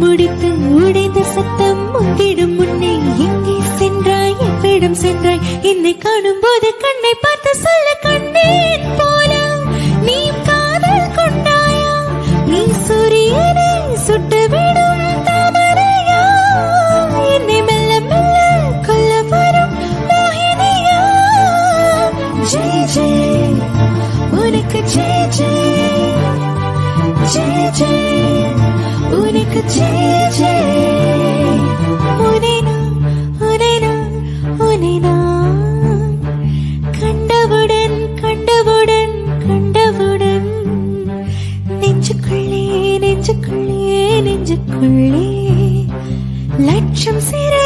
முடித்து உடைந்த சத்தம் முங்கிடும் முன்னே எங்கே சென்றாய்? எவ்விடம் சென்றாய்? என்னை காணும் போது கண்ணை பார்த்து சொல்ல கண்ணே போல. நீ காதல் கொண்டாயா? நீ சூரியனை சுட்டுவிடும் தாமரையா? என்னை மெல்ல மெல்ல கொல்ல வரும் மோகினியா? ஜே ஜே உனக்கு ஜே ஜே ஜே ஜே. நெஞ்சுக்குள்ளே நெஞ்சுக்குள்ளே. லட்சம் சிறை